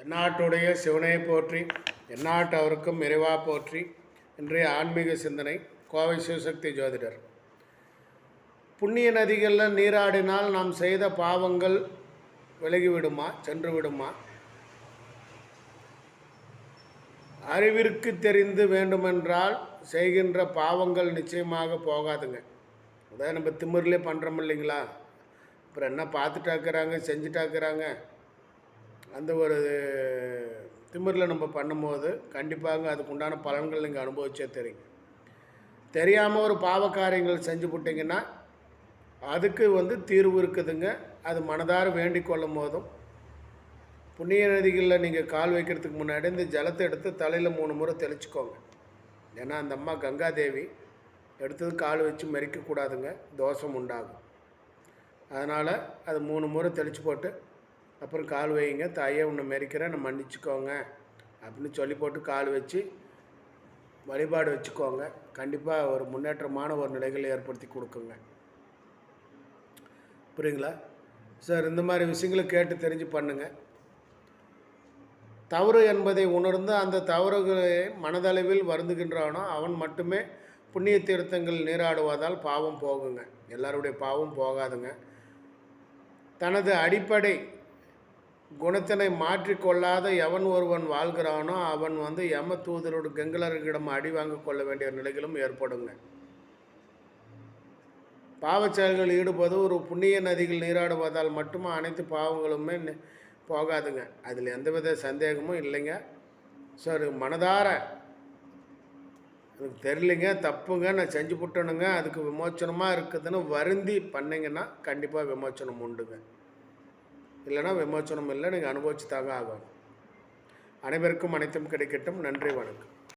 தென்னாட்டுடைய சிவனை போற்றி எந்நாட்டு அவருக்கும் இறைவா போற்றி இன்றைய ஆன்மீக சிந்தனை கோவை சிவசக்தி ஜோதிடர். புண்ணிய நதிகளில் நீராடினால் நாம் செய்த பாவங்கள் விலகிவிடுமா சென்று விடுமா அறிவிற்கு தெரிந்து வேண்டுமென்றால் செய்கின்ற பாவங்கள் நிச்சயமாக போகாதுங்க. அதாவது நம்ம திமிர்லேயே பண்ணுறோம் இல்லைங்களா? அப்புறம் என்ன பார்த்துட்டாக்குறாங்க செஞ்சுட்டாக்குறாங்க அந்த ஒரு திமிரில் நம்ம பண்ணும்போது கண்டிப்பாக அதுக்கு உண்டான பலன்கள் நீங்கள் அனுபவிச்சே தெரியும். தெரியாமல் ஒரு பாவ காரியங்கள் செஞ்சு விட்டிங்கன்னா அதுக்கு வந்து தீர்வு இருக்குதுங்க. அது மனதார வேண்டிக் கொள்ளும் போதும். புண்ணிய நதிகளில் நீங்கள் கால் வைக்கிறதுக்கு முன்னாடி இந்த ஜலத்தை எடுத்து தலையில் மூணு முறை தெளிச்சுக்கோங்க. ஏன்னா அந்த அம்மா கங்காதேவி எடுத்தது கால் வச்சு மெரிக்கக்கூடாதுங்க தோஷம் உண்டாகும். அதனால் அது மூணு முறை தெளித்து போட்டு அப்புறம் கால் வைங்க தாயே உன்னை மெரிக்கிறேன் நான் மன்னிச்சுக்கோங்க. அப்படின்னு சொல்லி போட்டு கால் வச்சு வழிபாடு வச்சுக்கோங்க. கண்டிப்பாக ஒரு முன்னேற்றமான ஒரு நிலைகளை ஏற்படுத்தி கொடுக்குங்க. புரியுங்களா சார் இந்த மாதிரி விஷயங்களை கேட்டு தெரிஞ்சு பண்ணுங்கள் தவறு என்பதை உணர்ந்து அந்த தவறுகளை மனதளவில் வருந்துகின்றானோ அவன் மட்டுமே புண்ணிய தீர்த்தங்கள் நீராடுவதால் பாவம் போகுங்க. எல்லாருடைய பாவம் போகாதுங்க. தனது அடிப்படை குணத்தினை மாற்றிக்கொள்ளாத எவன் ஒருவன் வாழ்கிறானோ அவன் வந்து யம தூதரோட கெங்கலர்களிடம் அடி வாங்க கொள்ள வேண்டிய நிலைகளும் ஏற்படுங்க. பாவச்செயல்கள் ஈடுபது ஒரு புண்ணிய நதிகள் நீராடுவதால் மட்டுமே அனைத்து பாவங்களுமே போகாதுங்க. அதில் எந்தவித சந்தேகமும் இல்லைங்க. சார் மனதார. எனக்கு தெரியலிங்க தப்புங்க நான் செஞ்சு புட்டணுங்க அதுக்கு விமோச்சனமாக இருக்குதுன்னு வருந்தி பண்ணிங்கன்னா கண்டிப்பாக விமோச்சனம் உண்டுங்க. இல்லைன்னா விமோச்சனம் இல்லை நீங்கள் அனுபவிச்சு தாங்க ஆகணும். அனைவருக்கும் அனைத்தும் கிடைக்கட்டும். நன்றி வணக்கம்.